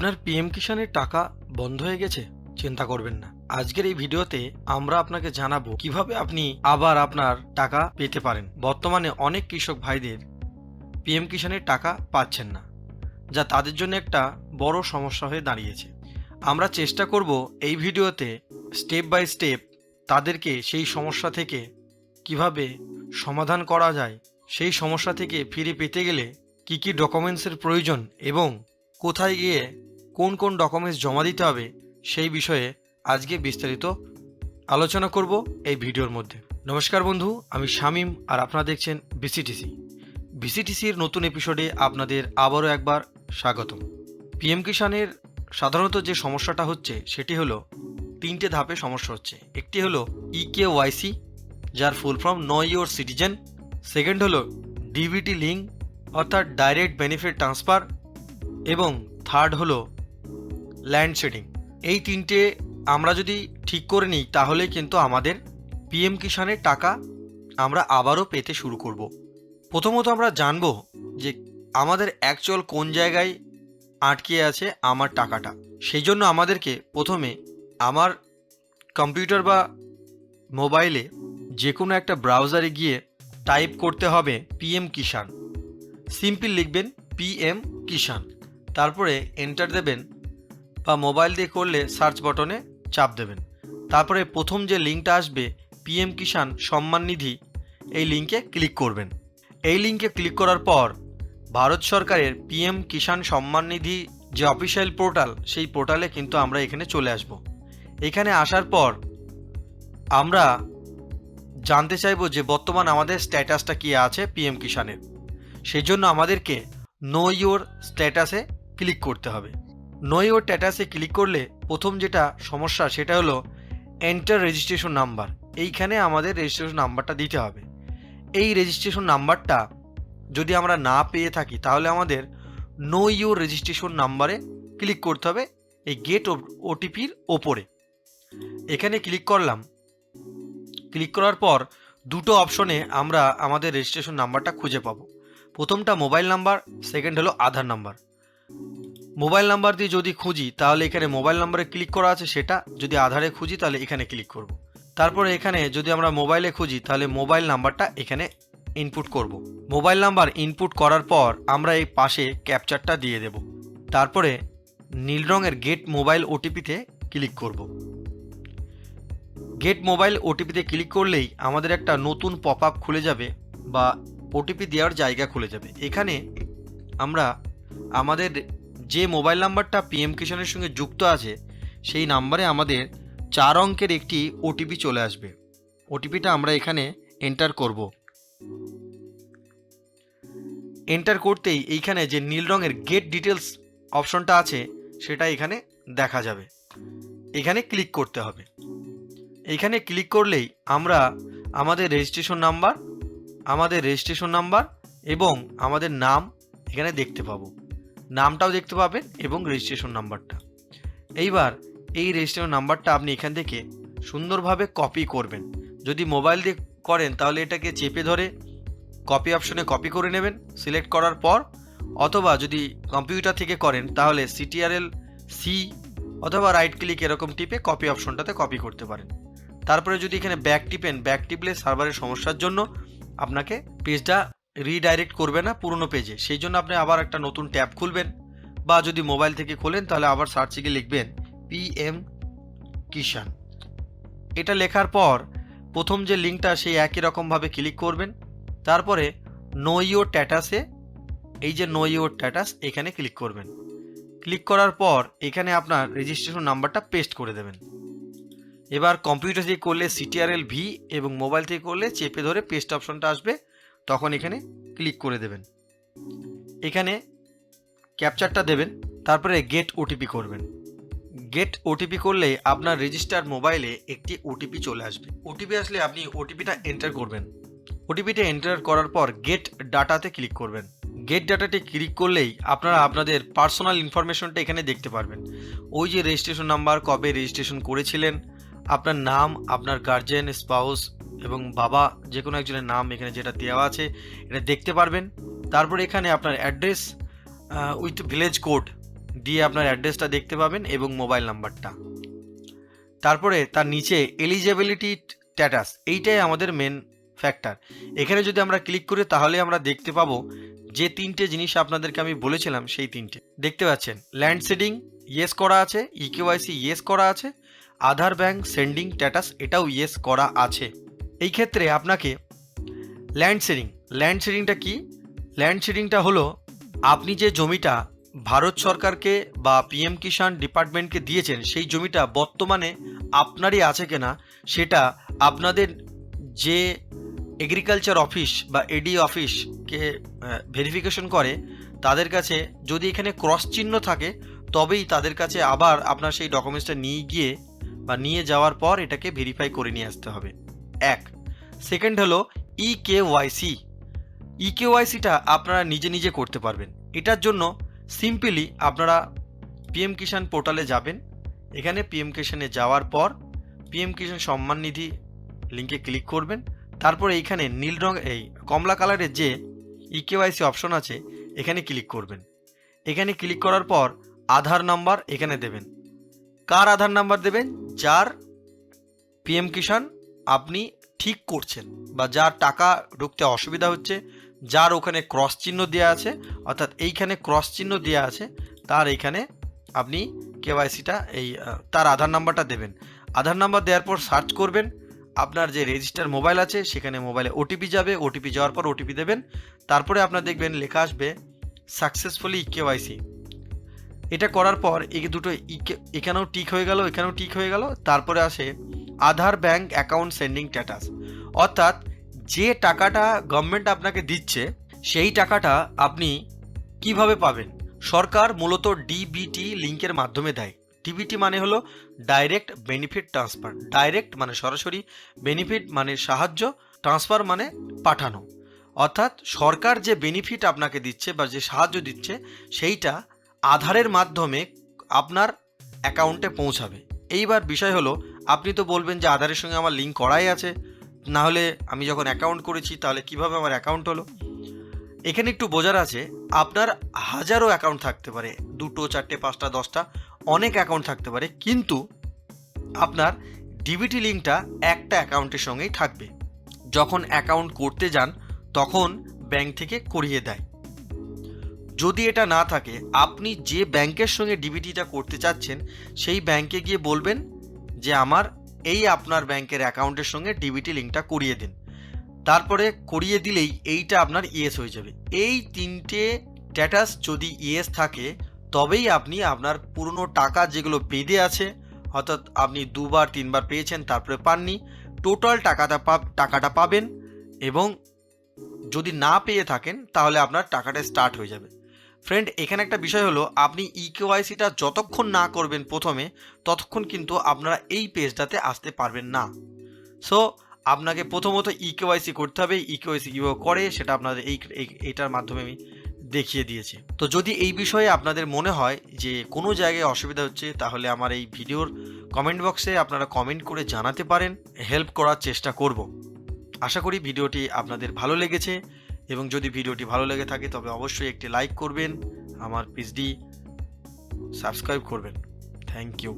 আপনার পিএম কিষানের টাকা বন্ধ হয়ে গেছে? চিন্তা করবেন না। আজকের এই ভিডিওতে আমরা আপনাকে জানাব কীভাবে আপনি আবার আপনার টাকা পেতে পারেন। বর্তমানে অনেক কৃষক ভাইদের পিএম কিষানের টাকা পাচ্ছেন না, যা তাদের জন্য একটা বড় সমস্যা হয়ে দাঁড়িয়েছে। আমরা চেষ্টা করব এই ভিডিওতে স্টেপ বাই স্টেপ তাদেরকে সেই সমস্যা থেকে কীভাবে সমাধান করা যায়, সেই সমস্যা থেকে ফিরে পেতে গেলে কি কি ডকুমেন্টসের প্রয়োজন এবং কোথায় গিয়ে কোন কোন ডকুমেন্টস জমা দিতে হবে সেই বিষয়ে আজকে বিস্তারিত আলোচনা করব এই ভিডিওর মধ্যে। নমস্কার বন্ধু, আমি শামিম আর আপনারা দেখছেন বিসিটিসি বিসিটিসির নতুন এপিসোডে আপনাদের আবারও একবার স্বাগতম। পিএম কিষানের সাধারণত যে সমস্যাটা হচ্ছে সেটি হলো তিনটে ধাপে সমস্যা হচ্ছে। একটি হলো E ইকে ওয়াইসি যার full form know your citizen second হলো ডিবিটি লিঙ্ক অর্থাৎ ডাইরেক্ট বেনিফিট ট্রান্সফার এবং থার্ড হলো ল্যান্ড শেডিং। এই তিনটে আমরা যদি ঠিক করে নিই তাহলে কিন্তু আমাদের পিএম কিষানের টাকা আমরা আবারও পেতে শুরু করব। প্রথমত আমরা জানব যে আমাদের অ্যাকচুয়াল কোন জায়গায় আটকে আছে আমার টাকাটা। সেই জন্য আমাদেরকে প্রথমে আমার কম্পিউটার বা মোবাইলে যে কোনো একটা ব্রাউজারে গিয়ে টাইপ করতে হবে পিএম কিষান সিম্পল লিখবেন পিএম কিষান তারপরে এন্টার দেবেন বা মোবাইল দিয়ে করলে সার্চ বটনে চাপ দেবেন। তারপরে প্রথম যে লিঙ্কটা আসবে, পিএম কিষান সম্মান নিধি, এই লিঙ্কে ক্লিক করবেন। এই লিঙ্কে ক্লিক করার পর ভারত সরকারের পিএম কিষান সম্মান নিধি যে অফিসিয়াল পোর্টাল, সেই পোর্টালে কিন্তু আমরা এখানে চলে আসব। এখানে আসার পর আমরা জানতে চাইব যে বর্তমান আমাদের স্ট্যাটাসটা কি আছে পিএম কিষানের সেই জন্য আমাদেরকে নো ইওর স্ট্যাটাসে ক্লিক করতে হবে। নো ইওর স্ট্যাটাসে ক্লিক করলে প্রথম যেটা সমস্যা সেটা হলো এন্টার রেজিস্ট্রেশন নাম্বার এইখানে আমাদের রেজিস্ট্রেশন নাম্বারটা দিতে হবে। এই রেজিস্ট্রেশন নাম্বারটা যদি আমরা না পেয়ে থাকি, তাহলে আমাদের নো ইওর রেজিস্ট্রেশন নাম্বারে ক্লিক করতে হবে এই গেট ওটিপির ওপরে। এখানে ক্লিক করলাম। ক্লিক করার পর দুটো অপশনে আমরা আমাদের রেজিস্ট্রেশন নাম্বারটা খুঁজে পাবো। প্রথমটা মোবাইল নাম্বার সেকেন্ড হলো আধার নাম্বার মোবাইল নাম্বার দিয়ে যদি খুঁজি, তাহলে এখানে মোবাইল নাম্বারে ক্লিক করা আছে, সেটা যদি আধারে খুঁজি, তাহলে এখানে ক্লিক করব। তারপরে এখানে যদি আমরা মোবাইলে খুঁজি, তাহলে মোবাইল নাম্বারটা এখানে ইনপুট করব। মোবাইল নাম্বার ইনপুট করার পর আমরা এই পাশে ক্যাপচারটা দিয়ে দেব। তারপরে নীল রঙের গেট মোবাইল ওটিপিতে ক্লিক করব। গেট মোবাইল ওটিপিতে ক্লিক করলেই আমাদের একটা নতুন পপ আপ খুলে যাবে বা ওটিপি দেওয়ার জায়গা খুলে যাবে। এখানে আমরা আমাদের যে মোবাইল নাম্বারটা পিএম কিষাণের সঙ্গে যুক্ত আছে, সেই নাম্বারে আমাদের চার অঙ্কের একটি ওটিপি চলে আসবে। ওটিপিটা আমরা এখানে এন্টার করব। এন্টার করতেই এইখানে যে নীল রঙের গেট ডিটেলস অপশনটা আছে, সেটা এখানে দেখা যাবে। এখানে ক্লিক করতে হবে। এইখানে ক্লিক করলেই আমরা আমাদের রেজিস্ট্রেশন নাম্বার আমাদের রেজিস্ট্রেশন নাম্বার এবং আমাদের নাম এখানে দেখতে পাবো। নামটাও দেখতে পাবেন এবং রেজিস্ট্রেশন নাম্বারটা এইবার এই রেজিস্ট্রেশন নাম্বারটা আপনি এখান থেকে সুন্দরভাবে কপি করবেন। যদি মোবাইল দিয়ে করেন, তাহলে এটাকে চেপে ধরে কপি অপশনে কপি করে নেবেন সিলেক্ট করার পর। অথবা যদি কম্পিউটার থেকে করেন, তাহলে সিটিআরএল সি অথবা রাইট ক্লিক এরকম টিপে কপি অপশনটাতে কপি করতে পারেন। তারপরে যদি এখানে ব্যাক টিপেন ব্যাক টিপলে সার্ভারের সমস্যার জন্য আপনাকে পেজটা রিডাইরেক্ট করবে না পুরনো পেজে সেই জন্য আপনি আবার একটা নতুন ট্যাব খুলবেন বা যদি মোবাইল থেকে খোলেন তাহলে আবার সার্চে গিয়ে লিখবেন পিএম কিষান এটা লেখার পর প্রথম যে লিঙ্কটা সেই একই রকমভাবে ক্লিক করবেন। তারপরে নো ইওর ট্যাটাসে এই যে নো ইওর ট্যাটাস এখানে ক্লিক করবেন। ক্লিক করার পর এখানে আপনার রেজিস্ট্রেশন নাম্বারটা পেস্ট করে দেবেন। এবার কম্পিউটার থেকে করলে সিটিআরএল ভি এবং মোবাইল থেকে করলে চেপে ধরে পেস্ট অপশনটা আসবে। তখন এখানে ক্লিক করে দেবেন। এখানে ক্যাপচারটা দেবেন, তারপরে গেট ওটিপি করবেন। গেট ওটিপি করলে আপনার রেজিস্টার মোবাইলে একটি ওটিপি চলে আসবে। ওটিপি আসলে আপনি ওটিপিটা এন্টার করবেন। ওটিপিটা এন্টার করার পর গেট ডাটাতে ক্লিক করবেন। গেট ডাটাটি ক্লিক করলেই আপনারা আপনাদের পার্সোনাল ইনফরমেশনটা এখানে দেখতে পারবেন। ওই যে রেজিস্ট্রেশন নাম্বার কবে রেজিস্ট্রেশন করেছিলেন, আপনার নাম, আপনার গার্জেন স্পাউস এবং বাবা যে কোনো একজনের নাম এখানে যেটা দেওয়া আছে, এটা দেখতে পারবেন। তারপর এখানে আপনার অ্যাড্রেস উইথ ভিলেজ কোড দিয়ে আপনার অ্যাড্রেসটা দেখতে পাবেন এবং মোবাইল নাম্বারটা। তারপরে তার নিচে এলিজিবিলিটি স্ট্যাটাস, এইটাই আমাদের মেন ফ্যাক্টর এখানে যদি আমরা ক্লিক করি, তাহলে আমরা দেখতে পাবো যে তিনটে জিনিস আপনাদেরকে আমি বলেছিলাম, সেই তিনটে। দেখতে পাচ্ছেন ল্যান্ড সিডিং ইয়েস করা আছে E ইকেওয়াইসি ইয়েস করা আছে, আধার ব্যাংক সেন্ডিং স্ট্যাটাস এটাও ইয়েস করা আছে। এই ক্ষেত্রে আপনাকে ল্যান্ড শেডিং ল্যান্ড শেডিংটা কি? ল্যান্ড শেডিংটা হলো আপনি যে জমিটা ভারত সরকারকে বা পিএম কিষাণ ডিপার্টমেন্টকে দিয়েছেন, সেই জমিটা বর্তমানে আপনারই আছে কিনা, সেটা আপনাদের যে এগ্রিকালচার অফিস বা এডি অফিসকে ভেরিফিকেশন করে, তাদের কাছে যদি এখানে ক্রস চিহ্ন থাকে, তবেই তাদের কাছে আবার আপনার সেই ডকুমেন্টসটা নিয়ে গিয়ে বা নিয়ে যাওয়ার পর এটাকে ভেরিফাই করে নিয়ে আসতে হবে। এক। সেকেন্ড হলো ই কে ওয়াইসি ই কে ওয়াইসিটা আপনারা নিজে নিজে করতে পারবেন। এটার জন্য সিম্পলি আপনারা পিএম কিষাণ পোর্টালে যাবেন। এখানে পিএম কিষাণে যাওয়ার পর পিএম কিষাণ সম্মান নিধি লিঙ্কে ক্লিক করবেন। তারপর এইখানে নীল রং, এই কমলা কালারের যে ই কেওয়াইসি অপশন আছে, এখানে ক্লিক করবেন। এখানে ক্লিক করার পর আধার নাম্বার এখানে দেবেন। কার আধার নাম্বার দেবেন? যার পিএম কিষাণ আপনি ঠিক করছেন বা যার টাকা ঢুকতে অসুবিধা হচ্ছে, যার ওখানে ক্রস চিহ্ন দেওয়া আছে, অর্থাৎ এইখানে ক্রস চিহ্ন দেওয়া আছে, তার এইখানে আপনি কেওয়াইসিটা এই তার আধার নাম্বারটা দেবেন। আধার নাম্বার দেওয়ার পর সার্চ করবেন, আপনার যে রেজিস্টার মোবাইল আছে, সেখানে মোবাইলে ওটিপি যাবে ওটিপি যাওয়ার পর ওটিপি দেবেন, তারপরে আপনার দেখবেন লেখা আসবে সাকসেসফুলি কেওয়াইসি এটা করার পর এই দুটো এখানেও টিক হয়ে গেল, এখানেও টিক হয়ে গেল, তারপরে আসে Aadhaar bank account seeding status. অর্থাৎ যে টাকাটা গভর্নমেন্ট আপনাকে দিচ্ছে, সেই টাকাটা আপনি কীভাবে পাবেন? সরকার মূলত ডিবিটি লিঙ্কের মাধ্যমে দেয়। ডিবিটি মানে হলো ডাইরেক্ট বেনিফিট ট্রান্সফার ডাইরেক্ট মানে সরাসরি বেনিফিট মানে সাহায্য ট্রান্সফার মানে পাঠানো। অর্থাৎ সরকার যে বেনিফিট আপনাকে দিচ্ছে বা যে সাহায্য দিচ্ছে, সেইটা আধারের মাধ্যমে আপনার অ্যাকাউন্টে পৌঁছাবে। এইবার বিষয় হলো আপনি তো বলবেন যে আধারের সঙ্গে আমার লিঙ্ক করাই আছে। না হলে আমি যখন অ্যাকাউন্ট করেছি, তাহলে কীভাবে আমার অ্যাকাউন্ট হলো? এখানে একটু বোঝার আছে, আপনার হাজারো অ্যাকাউন্ট থাকতে পারে, দুটো, চারটে, পাঁচটা, দশটা, অনেক অ্যাকাউন্ট থাকতে পারে, কিন্তু আপনার ডিবিটি লিঙ্কটা একটা অ্যাকাউন্টের সঙ্গেই থাকবে। যখন অ্যাকাউন্ট করতে যান, তখন ব্যাংক থেকে করিয়ে দেয়। যদি এটা না থাকে, আপনি যে ব্যাংকের সঙ্গে ডিবিটিটা করতে চাচ্ছেন, সেই ব্যাংকে গিয়ে বলবেন যে আমার এই আপনার ব্যাংকের অ্যাকাউন্টের সঙ্গে ডিবিটি লিঙ্কটা করিয়ে দিন। তারপরে করিয়ে দিলেই এইটা আপনার ইয়েস হয়ে যাবে। এই তিনটে স্ট্যাটাস যদি ইয়েস থাকে, তবেই আপনি আপনার পুরনো টাকা যেগুলো বেঁধে আছে, অর্থাৎ আপনি দুবার, তিনবার পেয়েছেন, তারপরে পাননি টোটাল টাকাটা পাব টাকাটা পাবেন এবং যদি না পেয়ে থাকেন, তাহলে আপনার টাকাটা স্টার্ট হয়ে যাবে। ফ্রেন্ড এখানে একটা বিষয় হলো, আপনি E ইকেওয়াইসিটা যতক্ষণ না করবেন প্রথমে, ততক্ষণ কিন্তু আপনারা এই পেজটাতে আসতে পারবেন না। সো আপনাকে প্রথমত E ইকেওয়াইসি করতে হবে E ইকেওয়াইসি কীভাবে করে সেটা আপনাদের এই- এইটার মাধ্যমে আমি দেখিয়ে দিয়েছি। তো যদি এই বিষয়ে আপনাদের মনে হয় যে কোনো জায়গায় অসুবিধা হচ্ছে, তাহলে আমার এই ভিডিওর কমেন্ট বক্সে আপনারা কমেন্ট করে জানাতে পারেন হেল্প করার চেষ্টা করব। আশা করি ভিডিওটি আপনাদের ভালো লেগেছে। এবং যদি ভিডিওটি ভালো লেগে থাকে, তবে অবশ্যই একটি লাইক করবেন, আমার পিজডি সাবস্ক্রাইব করবেন। Thank you